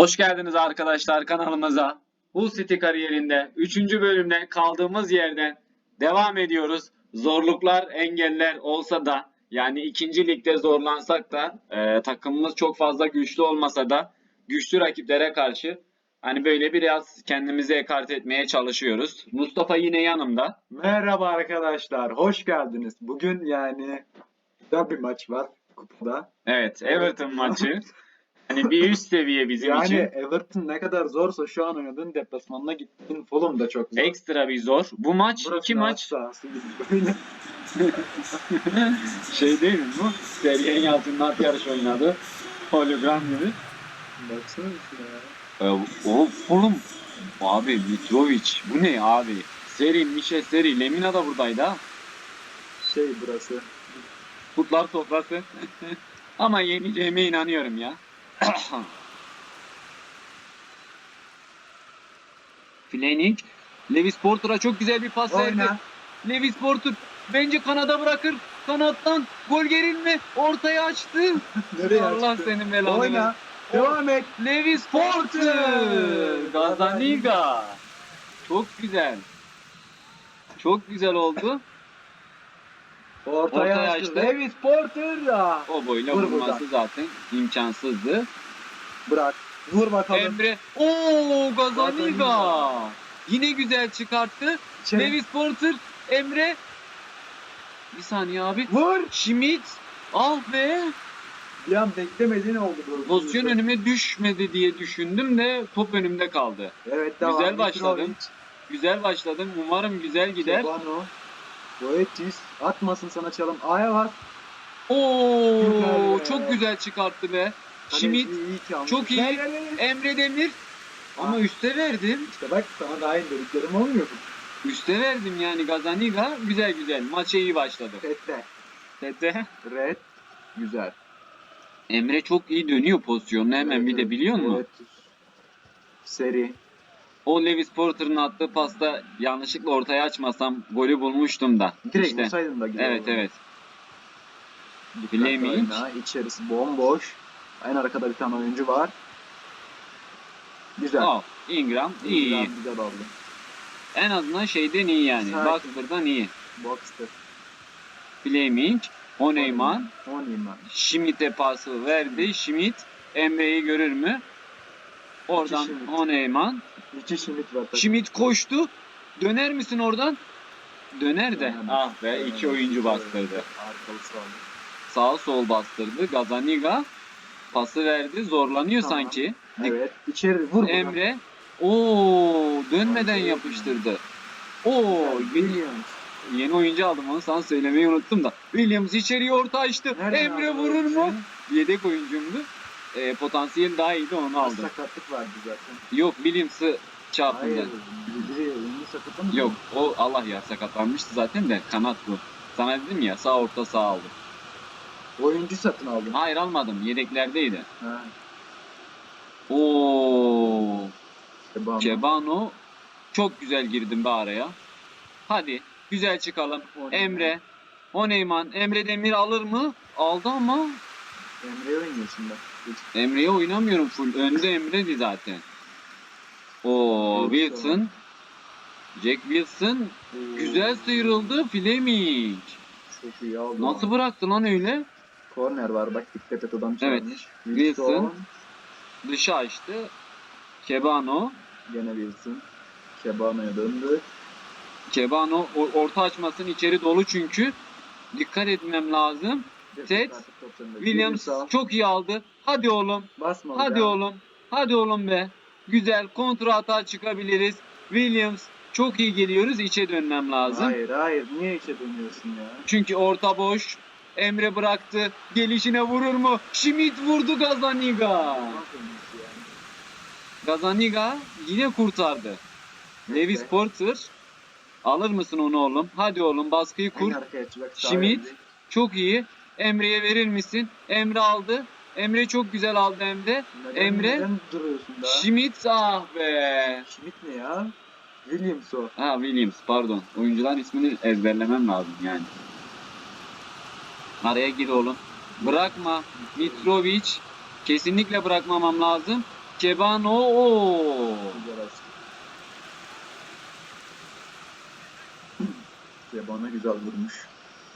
Hoş geldiniz arkadaşlar kanalımıza. Hull City kariyerinde 3. bölümde kaldığımız yerden devam ediyoruz. Zorluklar, engeller olsa da yani ikinci ligde zorlansak da e, takımımız çok fazla güçlü olmasa da güçlü rakiplere karşı hani böyle biraz kendimizi ekart etmeye çalışıyoruz. Mustafa yine yanımda. Merhaba arkadaşlar, hoş geldiniz. Bugün yani güzel bir maç var kupada. Evet Everton maçı. Hani bir üst seviye bizim yani için. Everton ne kadar zorsa şu an oynadığın deplasmanına gittin. Fulham da çok zor. Ekstra bir zor. Bu maç Burası iki maç şey değil mi bu? Sergen Yalçın'ın at yarışı oynadı. Hologram gibi. Baksana şuna ya. Ee, o oğlum abi Mitrovic bu ne abi? Seri, Mişe Seri, Lemina da buradaydı ha. Şey burası. Kurtlar sofrası. Ama yeneceğime inanıyorum ya. Flening, Lewis Porter'a çok güzel bir pas verdi. Lewis Porter bence kanada bırakır. Kanattan gol gerilme. Ortaya açtı. Nereye Allah açtı? senin belanı. Oyna. Devam et. Lewis Porter. Gazaniga. Çok güzel. Çok güzel oldu. Ortaya, Ortaya açtı. açtı. Lewis Porter. O boyla Vur vurması buradan. zaten imkansızdı. Bırak. Vur bakalım. Emre. Oo Gazaniga. Gazaniga. Yine güzel çıkarttı. İçeri. Lewis Porter. Emre. Bir saniye abi. Vur. Schmidt. Ah be. Bir an beklemediğin oldu bu. Pozisyon önüme düşmedi diye düşündüm de top önümde kaldı. Evet devam. Güzel başladın. Mitrovic. Güzel başladım. Umarım güzel gider. Şebano. Boetis. Atmasın sana çalım. Aya bak. Oo Güzel be. çok güzel çıkarttı be. Almış. çok iyi. Emre Demir. Ama Ah. üste verdim. İşte bak sana daha iyi dediklerim olmuyor mu? Üste verdim yani Gazaniga. Güzel güzel. Maça iyi başladı. Tete. Tete. Red. Güzel. Emre çok iyi dönüyor pozisyonunu hemen Evet, bir de evet. biliyor musun? Evet. Seri. O Lewis Porter'ın attığı pasta yanlışlıkla ortaya açmasam golü bulmuştum da. Direkt İşte. vursaydın da güzel Evet olurdu. evet. Oyna. İçerisi bomboş. En arkada bir tane oyuncu var. Güzel. Oh, Ingram iyi. Güzel, oldu. En azından şeyden iyi yani. Sakin. Baxter'dan iyi. Box'tı. Fleming, Honeyman, Oneyman. Schmidt'e pası verdi. Schmidt Emre'yi görür mü? Oradan. Honeyman. İki Schmidt var. tabii. Schmidt koştu. Döner misin oradan? Döner de. Dönemez. Ah be iki oyuncu bastırdı. Arkalısı aldı. Sağ sol bastırdı. Gazaniga pası verdi. Zorlanıyor Tamam. sanki. Evet. İçeri vur. buradan. Emre. Oo dönmeden Hadi. yapıştırdı. Oo Williams. yeni oyuncu aldım onu sana söylemeyi unuttum da. Williams içeriye orta açtı. Nereden Emre aldın vurur mu? Yedek oyuncumdu. E, potansiyel daha iyiydi onu aldım. Sakatlık vardı zaten. Yok Williams'ı çarpınca. Hayır. Biri sakatı mı? Yok o Allah ya sakatlanmıştı zaten de kanat bu. Sana dedim ya sağ orta sağ aldım. Oyuncu satın aldın. Hayır almadım yedeklerdeydi. Ha. Oo Kebano. Cebano çok güzel girdim be araya. Hadi güzel çıkalım. Oneyman. Emre Honeyman Emre Demir alır mı? Aldı ama Emre'ye oynuyorsun. Hiç. Emre'ye oynamıyorum full. Önde Emre'di zaten. O Wilson. Jack Wilson güzel sıyrıldı. Fleming. Çok iyi aldı. Nasıl bıraktı lan öyle? Korner var bak dikkat et adam Evet. çalmış. Wilson. Dışa açtı. Kebano. Gene Wilson. Kebano'ya döndü. Kebano orta açmasın içeri dolu çünkü. Dikkat etmem lazım. Ted. Williams çok iyi aldı. Hadi oğlum. Basma Hadi hocam. oğlum. Hadi oğlum be. Güzel kontra hata çıkabiliriz. Williams çok iyi geliyoruz. İçe dönmem lazım. Hayır hayır niye içe dönüyorsun ya? Çünkü orta boş. Emre bıraktı. Gelişine vurur mu? Schmidt vurdu Gazaniga. Gazaniga yine kurtardı. Lewis Evet. Porter. Alır mısın onu oğlum? Hadi oğlum baskıyı kur. Schmidt. Çok iyi. Emre'ye verir misin? Emre aldı. Emre çok güzel aldı hem de. Neden, Emre. Neden duruyorsun daha? Schmidt ah be. Schmidt ne ya? Williams o. Ha Williams pardon. Oyuncuların ismini ezberlemem lazım yani. Araya gir oğlum. Bırakma. Mitrovic. Kesinlikle bırakmamam lazım. Cebano. Oo. Yabana güzel vurmuş.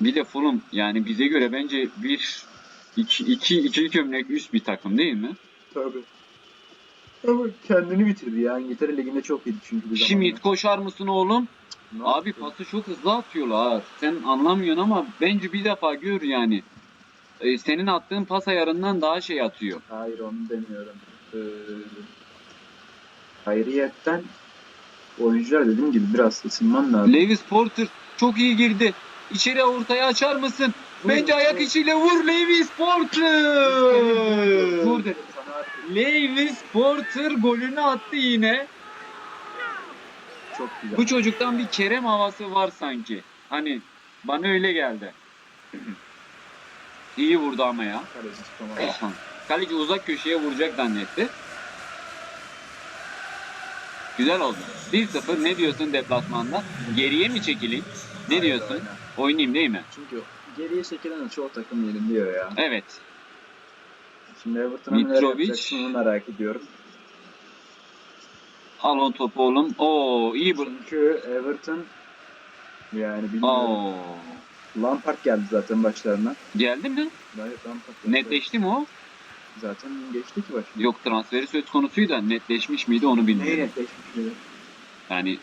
Bir de Fulham yani bize göre bence bir iki, iki, iki gömlek üst bir takım değil mi? Tabii. Ama kendini bitirdi ya. İngiltere Ligi'nde çok iyiydi çünkü bir Schmidt koşar mısın oğlum? Ne Abi yaptı? pası çok hızlı atıyorlar. Sen anlamıyorsun ama bence bir defa gör yani. Ee, senin attığın pas ayarından daha şey atıyor. Hayır onu demiyorum. Ee, hayriyetten oyuncular dediğim gibi biraz ısınman lazım. Lewis Porter çok iyi girdi. İçeri ortaya açar mısın? Bence ayak içiyle vur Lewis Porter. Vur dedim sana artık. Lewis Porter golünü attı yine. Çok güzel. Bu çocuktan bir Kerem havası var sanki. Hani bana öyle geldi. İyi vurdu ama ya. Kaleci tutamadı. Kaleci uzak köşeye vuracak zannetti. Güzel oldu. 1-0 ne diyorsun deplasmanda? Geriye mi çekileyim? Ne diyorsun? oyna. Oynayayım değil mi? Çünkü diyor çekilen çoğu takım yeniliyor ya. Evet. Şimdi Everton'a neler Mitrovic. yapacaksın onu merak ediyorum. Al o topu oğlum. Oo iyi bu. Çünkü Everton yani bilmiyorum. Oo. Lampard geldi zaten başlarına. Geldi mi? Gayet Lampard geldi. Netleşti mi o? Zaten geçti ki başına. Yok transferi söz konusuydu da netleşmiş miydi onu bilmiyorum. netleşmiş mi? Yani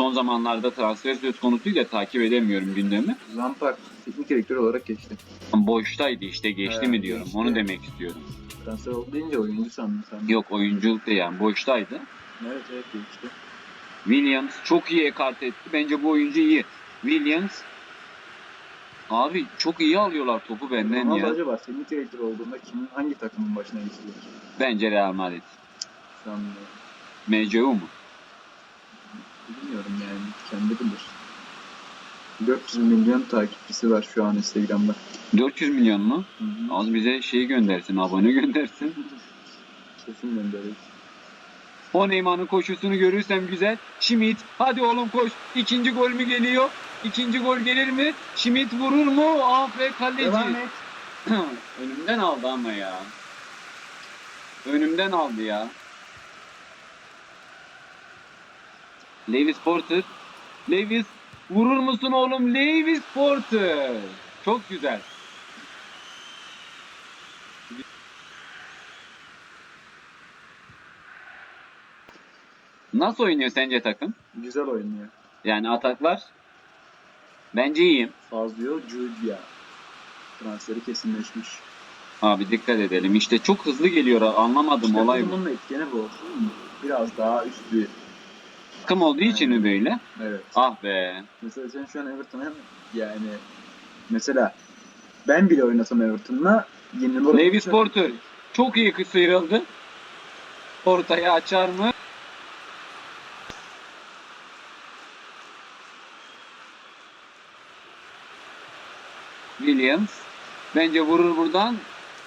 son zamanlarda transfer söz konusuyla takip edemiyorum gündemi. Lampard teknik direktör olarak geçti. Boştaydı işte geçti Evet, mi diyorum. geçti. Onu demek istiyorum. Transfer oldu deyince oyuncu sandım sen. Yok oyunculuk da yani boştaydı. Evet evet geçti. Williams çok iyi ekart etti. Bence bu oyuncu iyi. Williams Abi çok iyi alıyorlar topu benden Ronaldo ya. acaba teknik direktör olduğunda kimin hangi takımın başına geçecek? Bence Real Madrid. Sanmıyorum. MCU mu? Bilmiyorum yani. Kendi bilir. 400 milyon takipçisi var şu an Instagram'da. 400 milyon mu? Hı hı. Az bize şeyi göndersin, abone göndersin. Kesin gönderir. O Neymar'ın koşusunu görürsem güzel. Schmidt hadi oğlum koş. İkinci gol mü geliyor? İkinci gol gelir mi? Schmidt vurur mu? Ah be kaleci. Devam et. Önümden aldı ama ya. Önümden aldı ya. Lewis Porter. Lewis vurur musun oğlum? Lewis Porter. Çok güzel. Nasıl oynuyor sence takım? Güzel oynuyor. Yani ataklar. Bence iyiyim. Fazlıyor Julia. Transferi kesinleşmiş. Abi dikkat edelim. İşte çok hızlı geliyor. Anlamadım İşte olay bu. bunun etkeni bu. Biraz daha üst bir. Takım olduğu için mi böyle? Evet. Ah be. Mesela sen şu an Everton'a yani mesela ben bile oynasam Everton'la yenilme oranı Lewis çok Porter. Çok iyi sıyrıldı. Ortaya açar mı? Williams. Bence vurur buradan.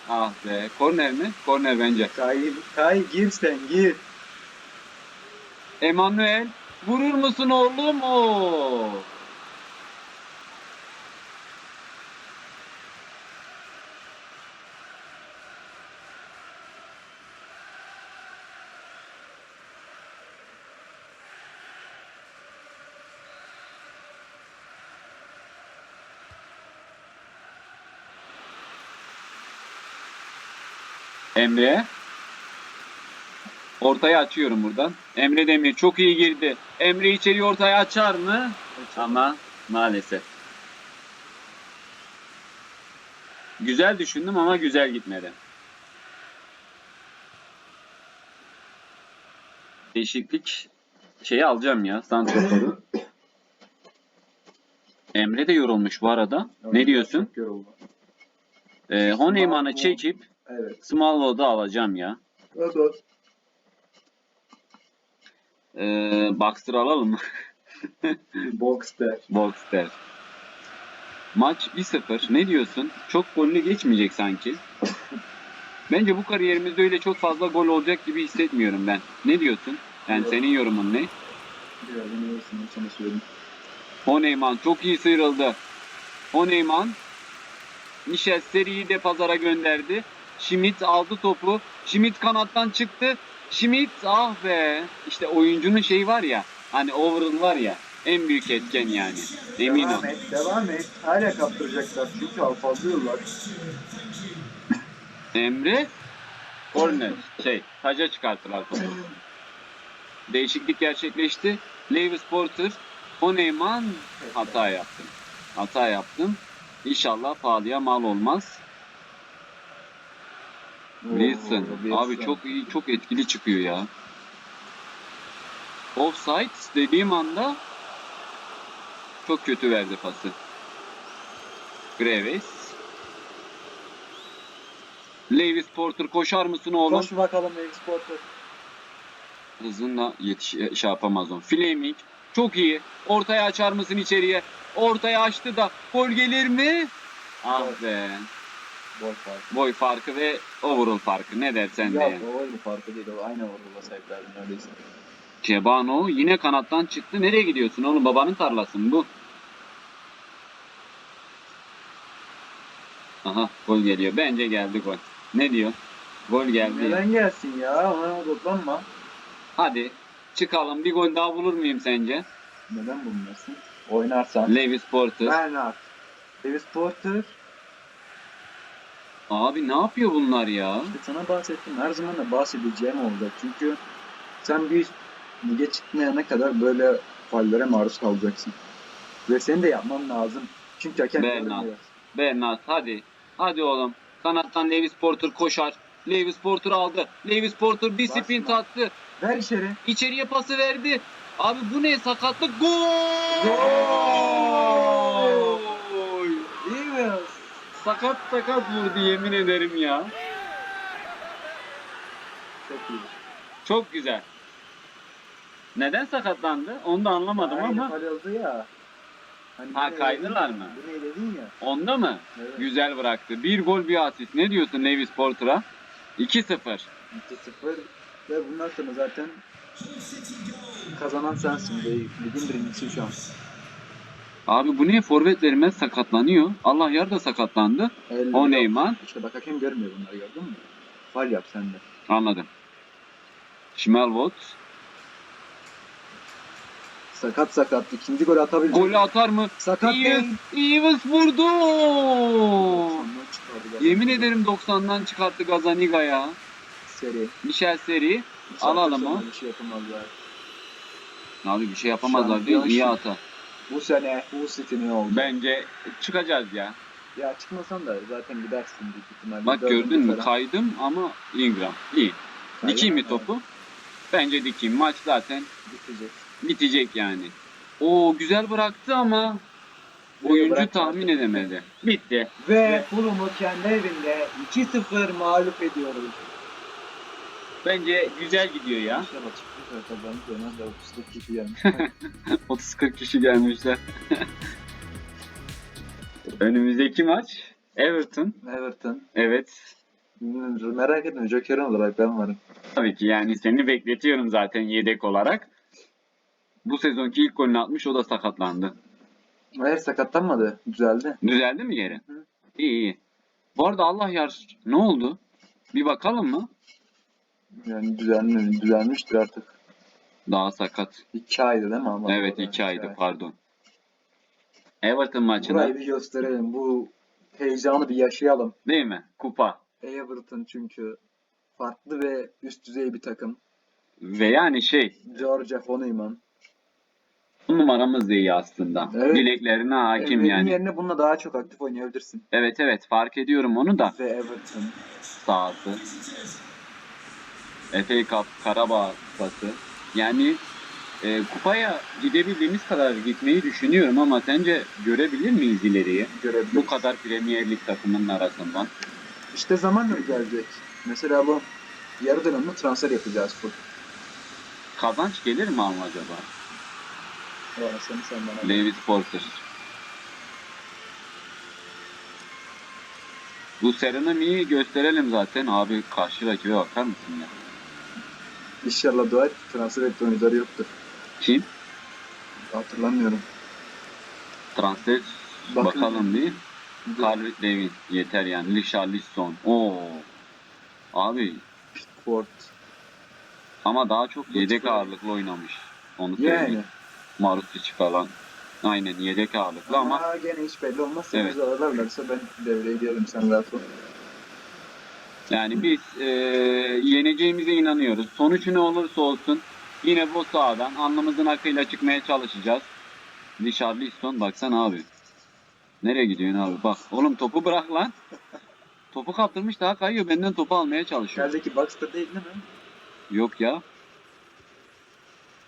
Ah be. Korner mi? Korner bence. Kay, Kay gir sen gir. Emanuel. Vurur musun oğlum? Oo. Emre. Ortaya açıyorum buradan. Emre Demir çok iyi girdi. Emre içeri ortaya açar mı? Ama maalesef. Güzel düşündüm ama güzel gitmedi. Değişiklik şeyi alacağım ya santraforu. Emre de yorulmuş bu arada. Ne diyorsun? Ee, Honeyman'ı çekip Evet. Smallwood'u alacağım ya. Evet. evet. Ee, Baxter alalım mı? Boxster. Boxster. Maç 1-0. Ne diyorsun? Çok gollü geçmeyecek sanki. Bence bu kariyerimizde öyle çok fazla gol olacak gibi hissetmiyorum ben. Ne diyorsun? Yani Yok. senin yorumun ne? Sana söyleyeyim. Honeyman çok iyi sıyrıldı. Honeyman Michel Seri'yi de pazara gönderdi. Schmidt aldı topu. Schmidt kanattan çıktı. Schmidt ah be. İşte oyuncunun şeyi var ya. Hani overall var ya. En büyük etken yani. Emin ol. devam et, devam et. Hala kaptıracaklar çünkü alfazlıyorlar. Emre corner şey taca çıkarttılar topu. Değişiklik gerçekleşti. Lewis Porter Oneyman hata yaptım. Hata yaptım. İnşallah pahalıya mal olmaz. Wilson. Abi çok iyi, çok etkili çıkıyor ya. Offside dediğim anda çok kötü verdi pası. Graves. Lewis Porter koşar mısın oğlum? Koş bakalım Exporter. Hızınla yetiş şey yapamaz o. Fleming çok iyi. Ortaya açar mısın içeriye? Ortaya açtı da gol gelir mi? Ah be. Boy farkı. Boy farkı ve overall farkı ne dersen de. Yok yani. o öyle farkı değil. O aynı orada sahiplerdi neredeyse. Cebano yine kanattan çıktı. Nereye gidiyorsun oğlum? Babanın tarlası mı bu? Aha gol geliyor. Bence geldi gol. Ne diyor? Gol geldi. Neden gelsin ya? Ona odaklanma. Hadi çıkalım. Bir gol daha bulur muyum sence? Neden bulmuyorsun? Oynarsan. Lewis Porter. Bernard. Lewis Porter. Abi ne yapıyor bunlar ya? İşte sana bahsettim. Her zaman da bahsedeceğim olacak. Çünkü sen bir lige çıkmayana kadar böyle fallere maruz kalacaksın. Ve senin de yapman lazım. Çünkü hakem görmüyor. Bernard hadi. Hadi oğlum. Kanattan Lewis Porter koşar. Lewis Porter aldı. Lewis Porter bir Basma. sprint attı. Ver içeri. İçeriye pası verdi. Abi bu ne sakatlık? Gol! Gol! Lewis. Sakat sakat vurdu yemin ederim ya. Çok iyi. Çok güzel. Neden sakatlandı? Onu da anlamadım Aynı ama. oldu ya. Hani Ha, bu ne kaydılar dedin- mı? Bu ne dedin ya. Onda mı? Evet. Güzel bıraktı. Bir gol bir asist. Ne diyorsun Lewis Porter'a? 2-0. 2-0 ve bundan sonra zaten kazanan sensin ligin birincisi şu an. Abi bu niye forvetlerimiz sakatlanıyor? Allah yar da sakatlandı. El- O Neyman. İşte bak hakem görmüyor bunları gördün mü? Fal yap sen de. Anladım. Schmelvot. Sakat sakat ikinci gol atabilecek. Golü atar mı? Sakat Yves, değil. Yves vurdu. Yemin ederim 90'dan çıkarttı Gazaniga ya. Seri. Michel Seri. Alalım o. Bir şey yapamazlar. Abi bir şey yapamazlar mi? İyi Şampiyon hata. Bu sene bu City ne oldu? Bence çıkacağız ya. Ya çıkmasan da zaten gidersin büyük ihtimalle. Bak Dördüncü gördün mü? falan. Kaydım ama Ingram. İyi. Kaydın Dikeyim mi ama topu? Bence dikeyim. Maç zaten Bitecek. bitecek yani. Oo güzel bıraktı ama oyuncu tahmin edemedi. Bitti. Ve Fulham'ı kendi evinde 2-0 mağlup ediyoruz. Bence güzel gidiyor ya. İnşallah çıktık kazandık dönem de 30 kişi gelmiş. 30-40 kişi gelmişler. Önümüzdeki maç Everton. Everton. Evet. Merak etme Joker olarak ben varım. Tabii ki yani seni bekletiyorum zaten yedek olarak. Bu sezonki ilk golünü atmış o da sakatlandı. Hayır sakatlanmadı. Düzeldi. Düzeldi mi geri? Hı. İyi iyi. Bu arada Allah yar ne oldu? Bir bakalım mı? Yani düzenli, düzelmiştir artık. Daha sakat. 2 aydı değil mi ama? Evet Doğru, iki aydı ay. pardon. Everton maçına Burayı bir gösterelim. Bu heyecanı bir yaşayalım. değil mi? Kupa. Everton çünkü farklı ve üst düzey bir takım. Ve yani şey George Foneyman. bu numaramız da iyi aslında. Evet. Dileklerine hakim Emre'nin yani. yerine bununla daha çok aktif oynayabilirsin. Evet evet fark ediyorum onu da. Ve Everton. sahası. FA Cup, Karabağ kupası. Yani e, kupaya gidebildiğimiz kadar gitmeyi düşünüyorum ama sence görebilir miyiz ileriye? Görebiliriz. Bu kadar Premier Lig takımının arasından. İşte zamanla gelecek. Mesela bu yarı dönemde transfer yapacağız full. Kazanç gelir mi ama acaba? Orasını sen bana. Lewis Porter. Bu Serenami'yi gösterelim zaten. Abi karşı rakibe bakar mısın ya? İnşallah dua et transfer ettiği oyuncuları yoktur. Kim? Hatırlamıyorum. Transfer Bakın. bakalım bir. Carl Lewin yeter yani. Richarlison. Oo. Abi Pickford. ama daha çok yedek ağırlıklı oynamış. Onu söyleyeyim. Yani. Marusic falan. Aynen yedek ağırlıklı ama Ama gene hiç belli olmaz. Evet. zararlarlarsa ben devreye girerim sen rahat ol. Yani biz e, yeneceğimize inanıyoruz. Sonuç ne olursa olsun yine bu sahadan alnımızın akıyla çıkmaya çalışacağız. Richarlison baksana abi. Nereye gidiyorsun abi? Bak oğlum topu bırak lan. Topu kaptırmış daha kayıyor. Benden topu almaya çalışıyor. Kaldeki box'ta değil değil mi? Yok ya.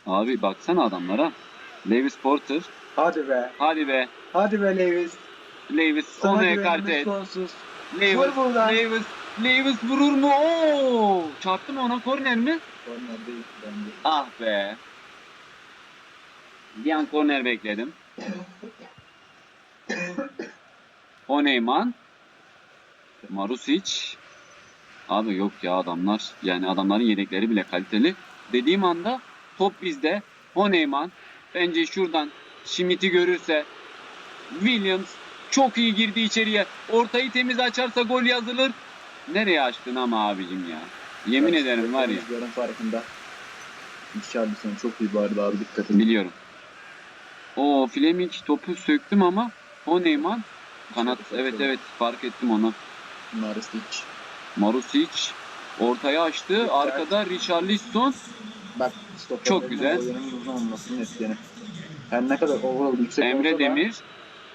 Abi baksana adamlara. Lewis Porter. Hadi be. Hadi be. Hadi be Lewis. Lewis Sana onu ekarte et. sonsuz. Lewis. Lewis, Lewis vurur mu? Oo! Çarptı mı ona korner mi? Korner değil bence. Ah be. Bir an korner bekledim. Oneyman. Marusic. Abi yok ya adamlar. Yani adamların yedekleri bile kaliteli. Dediğim anda top bizde. Oneyman. Bence şuradan Schmidt'i görürse Williams çok iyi girdi içeriye. Ortayı temiz açarsa gol yazılır. Nereye açtın ama abicim ya. Yemin Evet, ederim var ya. oyuncuların farkında. Richarlison çok iyi arada abi dikkat edin. Biliyorum. O Fleming topu söktüm ama o Neyman kanat evet evet fark ettim onu. Marisic. Marusic ortaya açtı. Arkada Richarlison Bak Çok güzel. Her ne kadar overall yüksek Emre da Demir,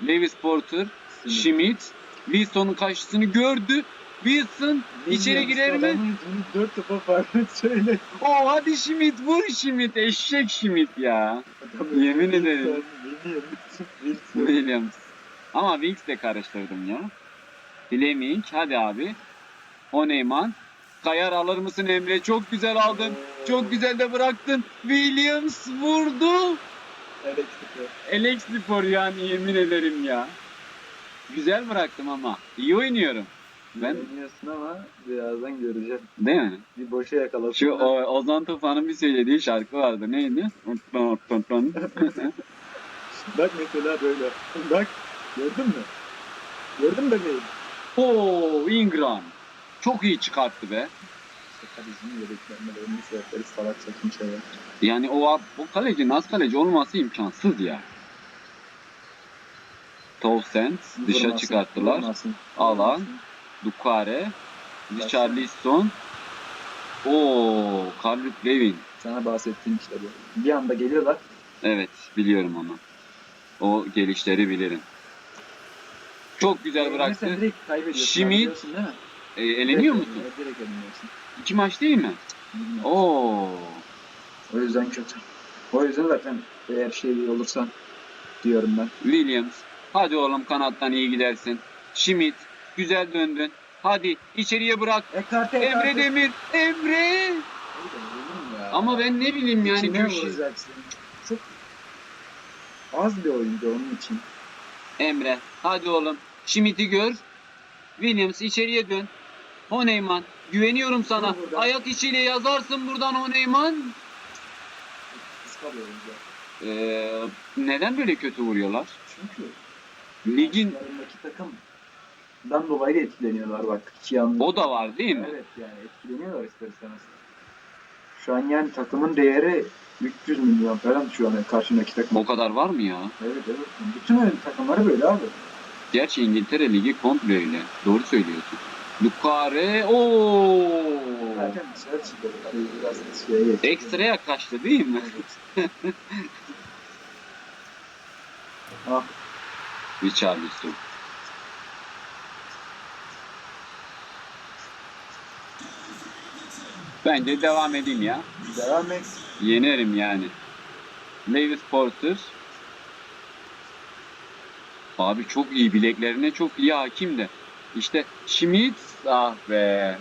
Lewis Porter, Schmidt, Wilson'un karşısını gördü. Wilson içeri girer mi? Yüzünü dört topa farklı söyle. O hadi Schmidt vur Schmidt eşek Schmidt ya. Yemin ederim. Wilson, Wilson. Williams. Ama Winks de karıştırdım ya. Fleming hadi abi. Oneyman. Kayar alır mısın Emre? Çok güzel aldın. Çok güzel de bıraktın. Williams vurdu. Evet, işte. Alex yani yemin ederim ya. Güzel bıraktım ama. İyi oynuyorum. Ben Oynuyorsun ama birazdan göreceğim. değil mi? Bir boşa yakalasın. Şu o, Ozan Tufan'ın bir söylediği şarkı vardı. Neydi? Bak mesela böyle. Bak. Gördün mü? Gördün mü bebeğim? Oo Ingram. Çok iyi çıkarttı be. Kalecinin yedeklenmelerinin sebepleri salak saçma şeyler. Yani o o kaleci nasıl kaleci olması imkansız ya. Townsend dışa çıkarttılar. Alan. vurmasın. Dukare, Richarlison. Oo, Calvert Lewin. Sana bahsettiğim işte bu. Bir anda geliyorlar. Evet, biliyorum onu. O gelişleri bilirim. Çok güzel Sen bıraktı. mi? E, eleniyor Direkt musun? Direkt eleniyorsun. İki maç değil mi? Bilmiyorum. Oo. O yüzden kötü. O yüzden zaten eğer şey iyi olursan diyorum ben. Williams. Hadi oğlum kanattan iyi gidersin. Schmidt. Güzel döndün. Hadi içeriye bırak. Ekarte Emre Demir. Emre. Ama ben ne bileyim yani İçine vuracaksın. Çok az bir oyuncu onun için. Emre. Hadi oğlum. Schmidt'i gör. Williams içeriye dön. Honeyman. Güveniyorum sana. Ayak içiyle yazarsın buradan Honeyman. Ee, neden böyle kötü vuruyorlar? Çünkü Ligin karşılarındaki takımdan dolayı da etkileniyorlar bak. İki yanlı. o da var değil mi? Evet yani etkileniyorlar ister istemez. Şu an yani takımın değeri 300 milyon falan şu an karşındaki takım. O kadar var mı ya? Evet evet. Bütün takımları böyle abi. Gerçi İngiltere Ligi komple öyle. Doğru söylüyorsun. Lukare ooo. Zaten dışarı çıkıyor. Biraz şeye. Ekstraya kaçtı değil mi? Ah Richarlison. Bence devam edeyim ya. devam et. Yenerim yani. Lewis Porter. Abi çok iyi bileklerine çok iyi hakim de. İşte Schmidt ah be.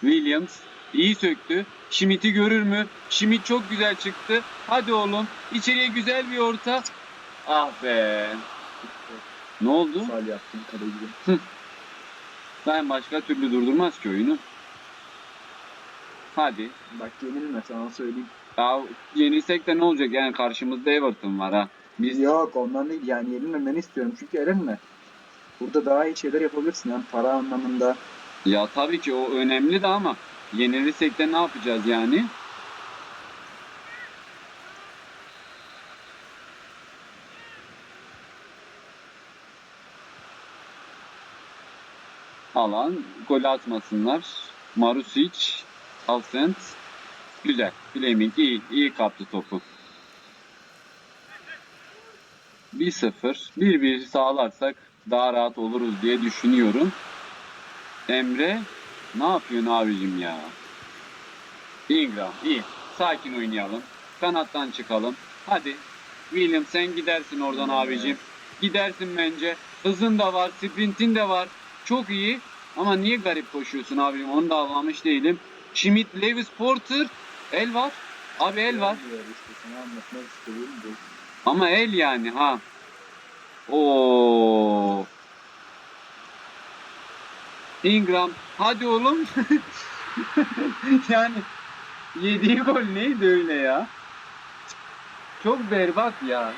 Williams iyi söktü. Schmidt'i görür mü? Schmidt çok güzel çıktı. Hadi oğlum. içeriye güzel bir orta. Ah be. Ne oldu? Fal yaptım kaleci. Ben başka türlü durdurmaz ki oyunu. Hadi. Bak yenilme sana söyleyeyim. Ya yenilsek de ne olacak yani karşımızda Everton var ha. Biz Yok ondan değil yani yenilmemeni istiyorum çünkü elenme. Burada daha iyi şeyler yapabilirsin hem para anlamında. ya tabii ki o önemli de ama yenilirsek de ne yapacağız yani? Alan gol atmasınlar. Marusic, Alsent güzel. Fleming iyi, iyi kaptı topu. 1-0, 1-1 sağlarsak daha rahat oluruz diye düşünüyorum. Emre ne yapıyorsun abicim ya? Ingram iyi. Sakin oynayalım. Kanattan çıkalım. Hadi. William sen gidersin oradan abicim. Gidersin bence. Hızın da var, sprintin de var. Çok iyi. Ama niye garip koşuyorsun abicim? Onu da anlamış değilim. Schmidt, Lewis, Porter. El var. Abi el var. Ama el yani ha. Oo. Ingram hadi oğlum. yani yediği gol neydi öyle ya? Çok berbat ya.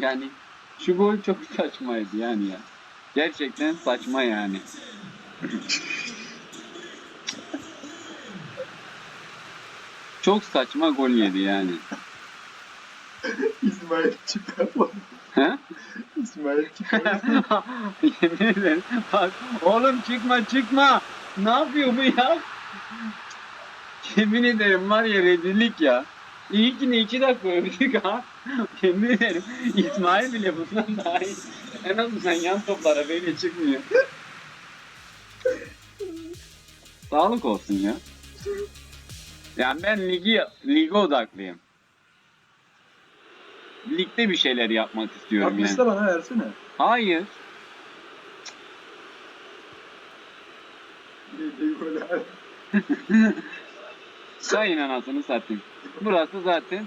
Yani şu gol çok saçmaydı yani ya. Gerçekten saçma yani. Çok saçma gol yedi yani. İsmail çıkarma. He? İsmail çıkarma. Yemin ederim. Bak oğlum çıkma çıkma. Ne yapıyor bu ya? Yemin ederim var ya rezillik ya. İyi ki ne iki dakika övdük ha. Yemin ederim İsmail bile bundan daha iyi. En azından yan toplara böyle çıkmıyor. Sağlık olsun ya. Yani ben ligi lige odaklıyım. Ligde bir şeyler yapmak istiyorum yani. 60 da bana versene. Hayır. Al. Sayın anasını satayım. Burası zaten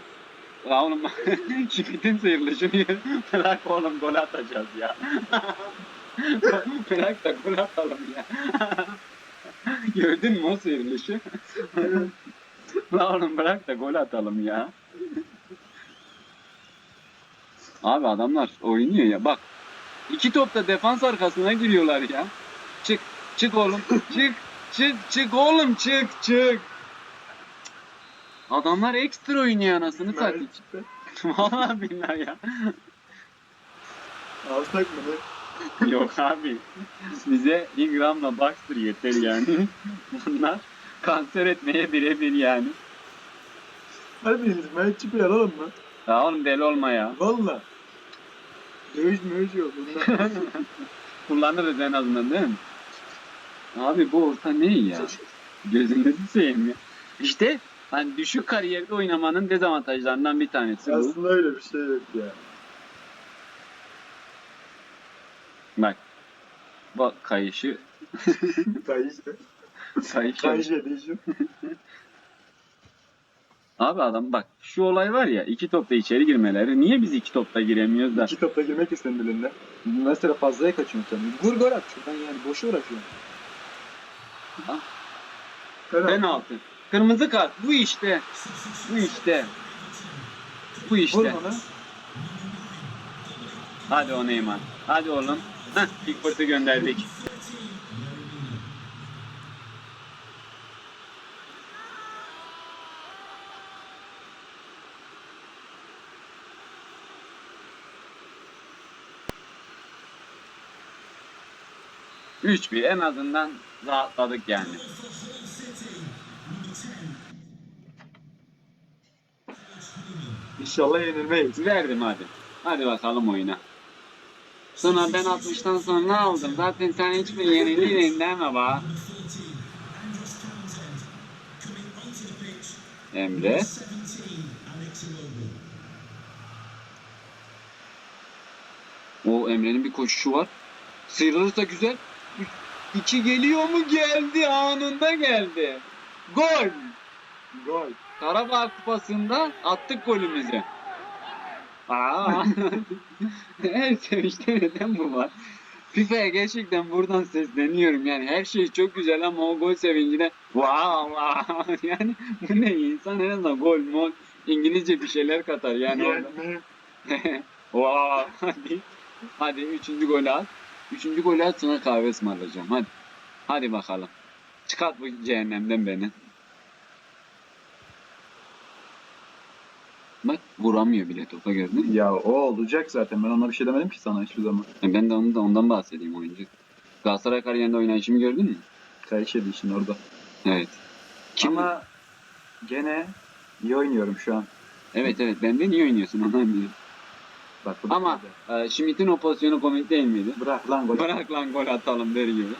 ya oğlum Şifit'in sıyrılışını bırak oğlum gol atacağız ya. bırak da gol atalım ya. Gördün mü o sıyrılışı? La oğlum bırak da gol atalım ya. Abi adamlar oynuyor ya bak. iki topta defans arkasına giriyorlar ya. Çık çık oğlum çık çık çık oğlum çık çık. Adamlar ekstra oynuyor anasını satayım. çıktı. Vallahi billahi ya. Alsak mı ne? Yok abi. Bize Ingram'la Baxter yeter yani. Bunlar kanser etmeye birebir yani. Hadi İsmail çıkıyor alalım mı? Ya oğlum deli olma ya. Valla. Dövüş mövüş yok. Bunlar. Kullanırız en azından değil mi? Abi bu orta ne ya? Gözünüzü seveyim ya. İşte hani düşük kariyerde oynamanın dezavantajlarından bir tanesi bu. Aslında öyle bir şey yok ya. Bak. Bak kayışı. Kayış. Kayışı. Kayış edişim. Abi adam bak şu olay var ya iki topta içeri girmeleri. Niye biz iki topta giremiyoruz da? İki topla girmek istedim dilinde. Mesela fazlaya kaçıyorsun sen. Vur gol at şuradan yani boşu uğraşıyorsun. Ha? Penaltı. Penaltı. Kırmızı kart. Bu işte. Bu işte. Bu Vur işte. bana. Hadi o Neyman. Hadi oğlum. Heh, Pickford'u gönderdik. Üç bir en azından rahatladık yani. İnşallah yenilmeyiz. Verdim hadi. Hadi bakalım oyuna. Sonra ben 60'tan sonra aldım? Zaten sen hiçbir yeniliğin deme bak. Emre. O Emre'nin bir koşuşu var. Sıyrılırsa güzel. İki geliyor mu? Geldi. Anında geldi. Gol. Gol. Karabağ Kupası'nda attık golümüzü. Aa. Her sevinçte neden bu var? FIFA'ya gerçekten buradan sesleniyorum. Yani her şey çok güzel ama o gol sevincine wow wow yani bu ne? İnsan en azından gol mol İngilizce bir şeyler katar yani orada. wow hadi. Hadi üçüncü golü at üçüncü golü at sana kahve ısmarlayacağım. Hadi. Hadi bakalım. Çıkart bu cehennemden beni bak vuramıyor bile topa gördün mü? Ya o olacak zaten. Ben ona bir şey demedim ki sana hiçbir zaman. E Ben de onu da ondan bahsedeyim oyuncu. Galatasaray kariyerinde oynayışımı gördün mü? Kayış işin orada. Evet. Kim? Ama gene iyi oynuyorum şu an. Evet evet benden iyi oynuyorsun anlamıyorum. Bak bu da Ama güzel. e, Schmidt'in o pozisyonu komik değil miydi? bırak lan gol. Bırak lan gol atalım der gibi.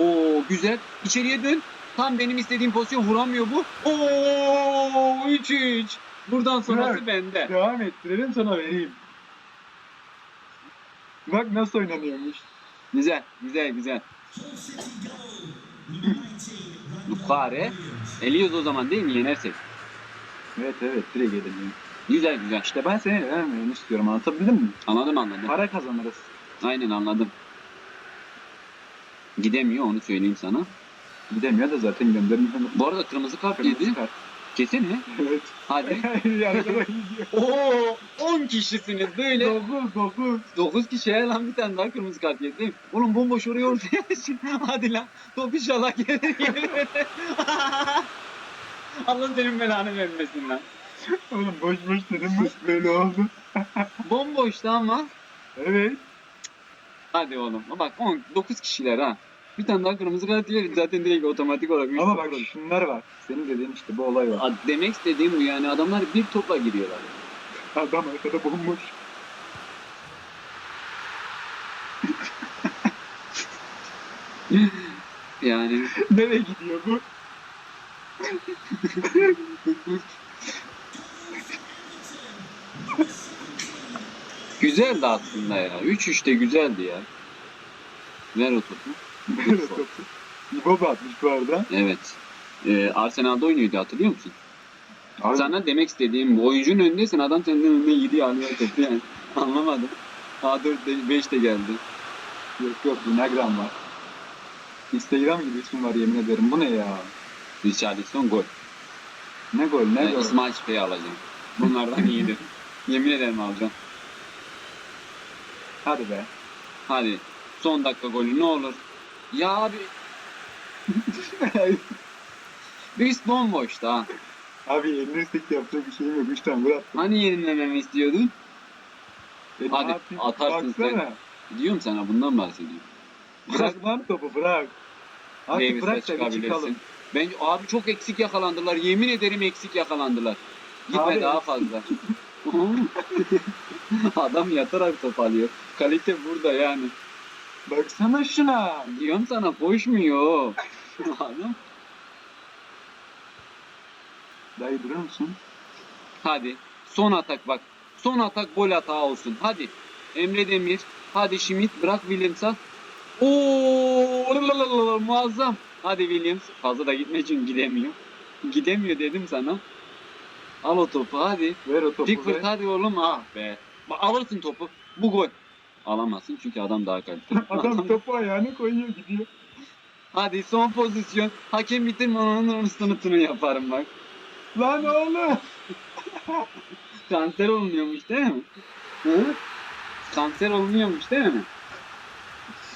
Oo güzel. İçeriye dön. Tam benim istediğim pozisyon vuramıyor bu. Oo 3-3. Buradan sonrası Bırak. bende. Devam ettirelim sana vereyim. Bak nasıl oynanıyormuş. Güzel, güzel, güzel. Lukare. Eliyoruz o zaman değil mi yenersek? Evet evet direkt edelim. Güzel güzel. İşte ben seni vermeyeni istiyorum anlatabildim mi? Anladım anladım. Para kazanırız. Aynen anladım. Gidemiyor onu söyleyeyim sana. Gidemiyor da zaten göndermiyor. Bu arada kırmızı kart Kırmızı yedi. kart. Kesene. Evet. Hadi. Gidiyor. Oo 10 kişisiniz böyle. 9 9. 9 kişiye lan bir tane daha kırmızı kart yedi. Oğlum bomboş oraya ortaya açın. Hadi lan. Top inşallah gelir gelir. Allah senin belanı vermesin lan. Oğlum boş boş dedim mi? Böyle oldu. Bomboştu ama. Evet. Hadi oğlum. Bak 10 9 kişiler ha. Bir tane daha kırmızı kart yeriz zaten direkt otomatik olarak. üç Ama bak olur. şunlar var. Senin dediğin işte bu olay var. A- Demek istediğim bu yani adamlar bir topla giriyorlar. Adam arkada bomboş. Yani Nereye gidiyor bu? güzeldi aslında ya. 3-3 de güzeldi ya. Ver o topu. Böyle topu. İbo da atmış bu arada. Evet. Ee, Arsenal'da oynuyordu hatırlıyor musun? Abi, Sana demek istediğim bu oyuncunun önündesin adam senden önüne gidiyor alıyor topu yani. Anlamadım. A4 5 de geldi. Yok yok Instagram var. Instagram gibi isim var yemin ederim. Bu ne ya? Richarlison gol. Ne gol ne gol. İsmail Şüphe'yi alacağım. Bunlardan iyidir. Yemin ederim alacağım. Hadi be. Hadi. Son dakika golü ne olur. Ya abi üst bomboştu ha. Abi yenilirsek yapacak bir şeyim yok. Üç tane gol attım. Hani yenilememi istiyordun? E, Hadi, atarsın sen. Baksana. Diyorum sana bundan bahsediyorum. Bırak lan topu bırak. Artık Davis'e bırak da bir çıkalım. Ben abi çok eksik yakalandılar. Yemin ederim eksik yakalandılar. Gitme Abi, daha fazla. Adam yatarak top alıyor. Kalite burada yani. Baksana şuna. Diyorum sana koşmuyor. Adam. Dayı durur musun? Hadi. Son atak bak. Son atak gol hata olsun. Hadi. Emre Demir. Hadi Schmidt bırak Williams'a. Oo muazzam. Hadi Williams. Fazla da gitme çünkü gidemiyor. Gidemiyor dedim sana. Al o topu hadi. Ver o topu Pickford hadi oğlum ah be. Bak alırsın topu. Bu gol. Alamazsın çünkü adam daha kaliteli. Adam topu ayağına koyuyor gidiyor. Hadi son pozisyon. Hakem bitirme onun sınıtını yaparım bak. Lan oğlum. Kanser olmuyormuş değil mi? Hı? Kanser olmuyormuş değil mi?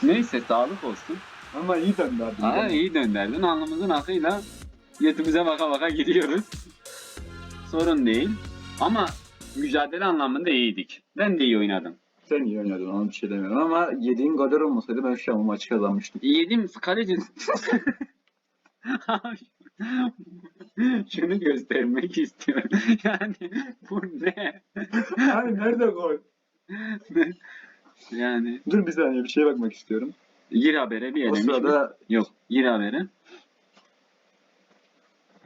Neyse sağlık olsun. Ama iyi döndürdün. Aa, iyi dönderdin. Alnımızın akıyla götümüze baka baka gidiyoruz. Sorun değil. Ama mücadele anlamında iyiydik. Ben de iyi oynadım. Sen iyi oynadın ona bir şey demiyorum ama yediğin goller olmasaydı ben şu an bu maçı kazanmıştım. Yedim kaleci. Abi, Şunu göstermek istiyorum. Yani bu ne? Ay nerede gol? yani Dur bir saniye bir şeye bakmak istiyorum. gir habere bir O elemiş mi? sırada Yok gir habere.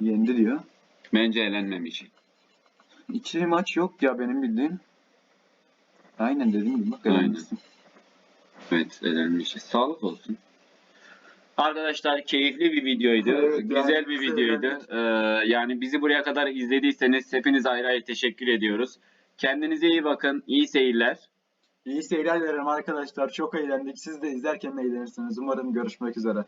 yendi diyor. Bence elenmemiş. İkili maç yok ya benim bildiğim. Aynen dediğim gibi bak Aynen. elenmişsin. Evet elenmişiz. Sağlık olsun. Arkadaşlar keyifli bir videoydu. Evet, Güzel yani bir videoydu. Ee, yani bizi buraya kadar izlediyseniz hepinize ayrı ayrı teşekkür ediyoruz. Kendinize iyi bakın. İyi seyirler. İyi seyirler dilerim arkadaşlar. Çok eğlendik. Siz de izlerken eğlenirsiniz. Umarım görüşmek üzere.